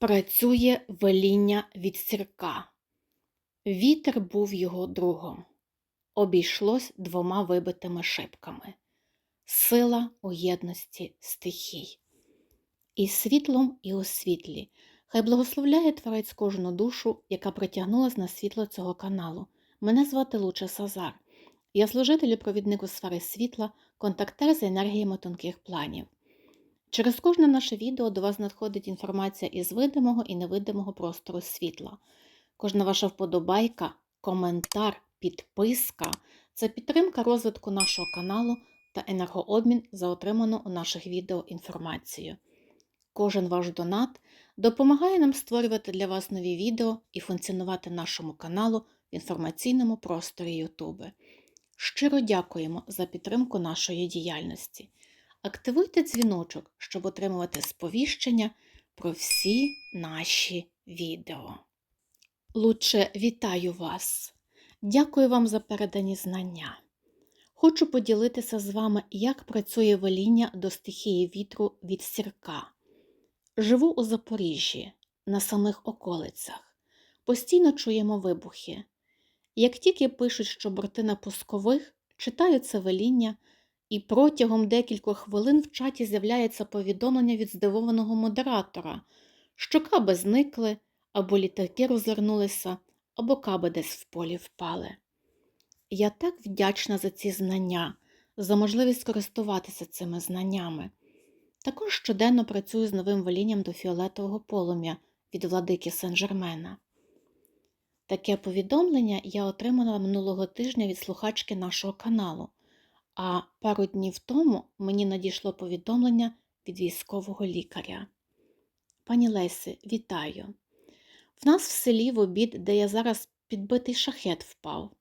Працює веління від сірка. Вітер був його другом. Обійшлось двома вибитими шибками. Сила у єдності стихій. І світлом, і у світлі. Хай благословляє Творець кожну душу, яка притягнулась на світло цього каналу. Мене звати Луча Сазар. Я служитель і провідник у сфери світла, контактер з енергіями тонких планів. Через кожне наше відео до вас надходить інформація із видимого і невидимого простору світла. Кожна ваша вподобайка, коментар, підписка це підтримка розвитку нашого каналу та енергообмін за отриману у наших відео інформацію. Кожен ваш донат допомагає нам створювати для вас нові відео і функціонувати нашому каналу в інформаційному просторі Ютуби. Щиро дякуємо за підтримку нашої діяльності. Активуйте дзвіночок, щоб отримувати сповіщення про всі наші відео. Лучше вітаю вас! Дякую вам за передані знання. Хочу поділитися з вами, як працює веління до стихії вітру від сірка. Живу у Запоріжжі, на самих околицях. Постійно чуємо вибухи. Як тільки пишуть, що борти на пускових, читаю це веління, і протягом декількох хвилин в чаті з'являється повідомлення від здивованого модератора, що каби зникли, або літаки розвернулися, або каби десь в полі впали. Я так вдячна за ці знання, за можливість користуватися цими знаннями. Також щоденно працюю з новим волінням до фіолетового полум'я від владики Сен-Жермена. Таке повідомлення я отримала минулого тижня від слухачки нашого каналу, а пару днів тому мені надійшло повідомлення від військового лікаря. Пані Лесі, вітаю! В нас в селі в обід, де я зараз підбитий шахет впав,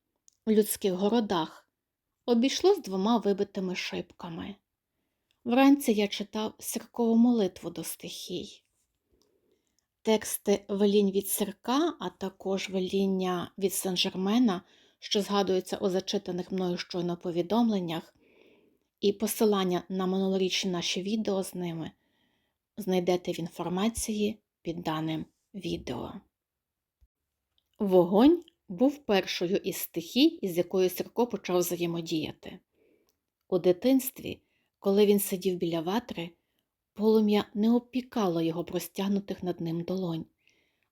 у людських городах, обійшлось двома вибитими шибками. Вранці я читав сіркову молитву до стихій. Тексти велінь від сірка, а також веління від Сен-Жермена, що згадуються у зачитаних мною щойно повідомленнях, і посилання на минулорічні наші відео з ними знайдете в інформації під даним відео. Вогонь був першою із стихій, із якою Сірко почав взаємодіяти. У дитинстві, коли він сидів біля ватри, полум'я не опікало його простягнутих над ним долонь.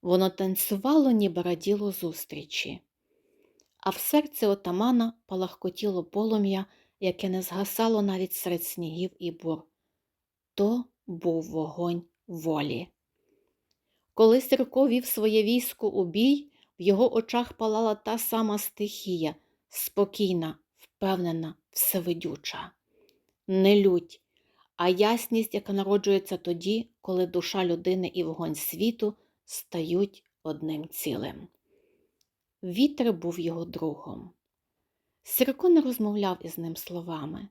Воно танцювало, ніби раділо зустрічі. А в серці отамана палахкотіло полум'я, яке не згасало навіть серед снігів і бур. То був вогонь волі. Коли Сірко вів своє військо у бій, в його очах палала та сама стихія, спокійна, впевнена, всевидюча. Не лють, а ясність, яка народжується тоді, коли душа людини і вогонь світу стають одним цілим. Вітер був його другом. Сірко не розмовляв із ним словами,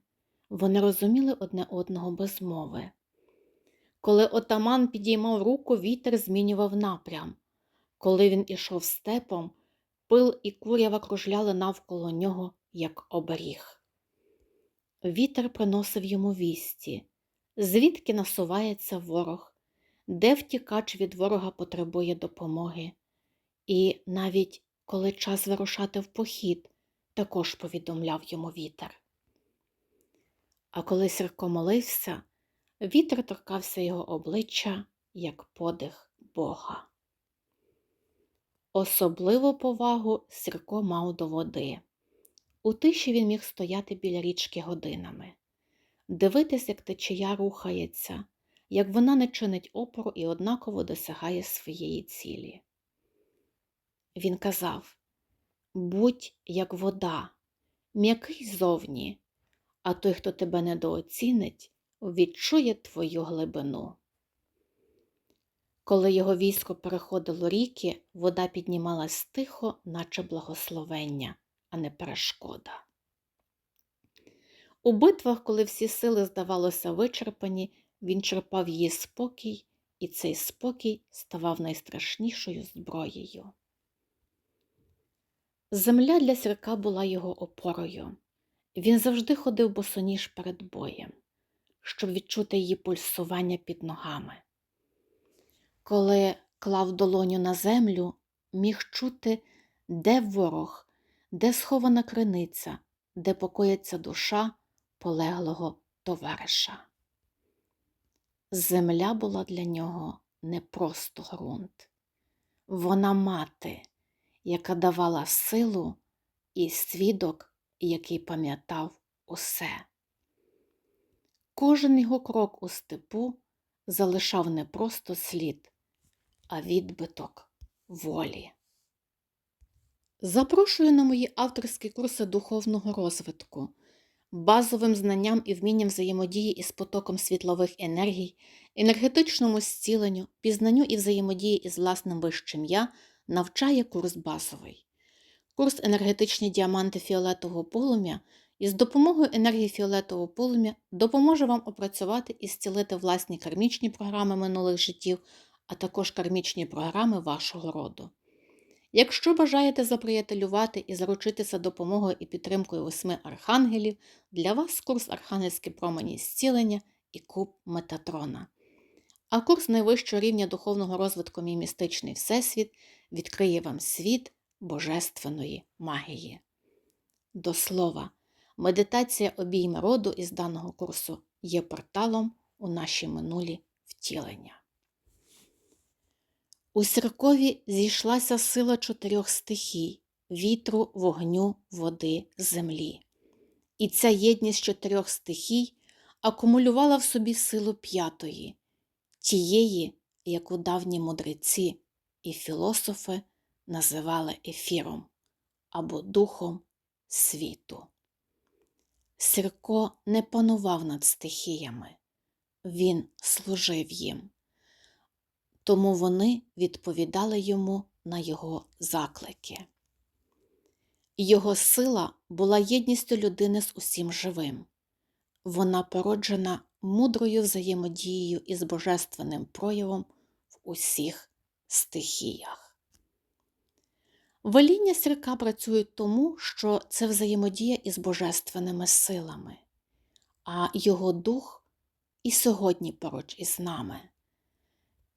вони розуміли одне одного без мови. Коли отаман підіймав руку, вітер змінював напрям. Коли він ішов степом, пил і курява кружляли навколо нього, як оберіг. Вітер приносив йому вісті, звідки насувається ворог, де втікач від ворога потребує допомоги, і навіть коли час вирушати в похід, також повідомляв йому вітер. А коли Сірко молився, вітер торкався його обличчя, як подих Бога. Особливу повагу Сірко мав до води. У тиші він міг стояти біля річки годинами, дивитись, як течія рухається, як вона не чинить опору і однаково досягає своєї цілі. Він казав будь як вода, м'який зовні, а той, хто тебе недооцінить, відчує твою глибину. Коли його військо переходило ріки, вода піднімалась тихо, наче благословення, а не перешкода. У битвах, коли всі сили, здавалося, вичерпані, він черпав її спокій, і цей спокій ставав найстрашнішою зброєю. Земля для сірка була його опорою. Він завжди ходив босоніж перед боєм, щоб відчути її пульсування під ногами. Коли клав долоню на землю, міг чути, де ворог, де схована криниця, де покоїться душа полеглого товариша. Земля була для нього не просто ґрунт, вона мати, яка давала силу і свідок, який пам'ятав усе. Кожен його крок у степу залишав не просто слід, а відбиток волі. Запрошую на мої авторські курси духовного розвитку, базовим знанням і вмінням взаємодії із потоком світлових енергій, енергетичному зціленню, пізнанню і взаємодії із власним вищим я навчає курс базовий. Курс енергетичні діаманти фіолетового полум'я із допомогою енергії фіолетового полум'я допоможе вам опрацювати і зцілити власні кармічні програми минулих життів, а також кармічні програми вашого роду. Якщо бажаєте заприятелювати і заручитися допомогою і підтримкою восьми архангелів, для вас курс Архангельські промені зцілення і куб Метатрона. А курс найвищого рівня духовного розвитку Мій містичний Всесвіт відкриє вам світ божественної магії. До слова, медитація обійми роду із даного курсу є порталом у наші минулі втілення. У Сіркові зійшлася сила чотирьох стихій вітру, вогню, води, землі. І ця єдність чотирьох стихій акумулювала в собі силу п'ятої, тієї, яку давні мудреці і філософи називали ефіром або духом світу. Сірко не панував над стихіями, він служив їм тому вони відповідали йому на його заклики. Його сила була єдністю людини з усім живим. Вона породжена мудрою взаємодією із божественним проявом в усіх стихіях. Веління сірка працюють тому, що це взаємодія із божественними силами, а його дух і сьогодні поруч із нами.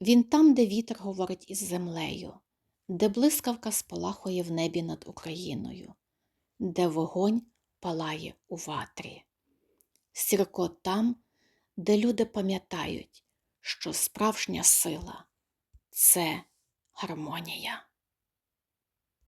Він там, де вітер говорить із землею, де блискавка спалахує в небі над Україною, де вогонь палає у ватрі. Сірко там, де люди пам'ятають, що справжня сила це гармонія.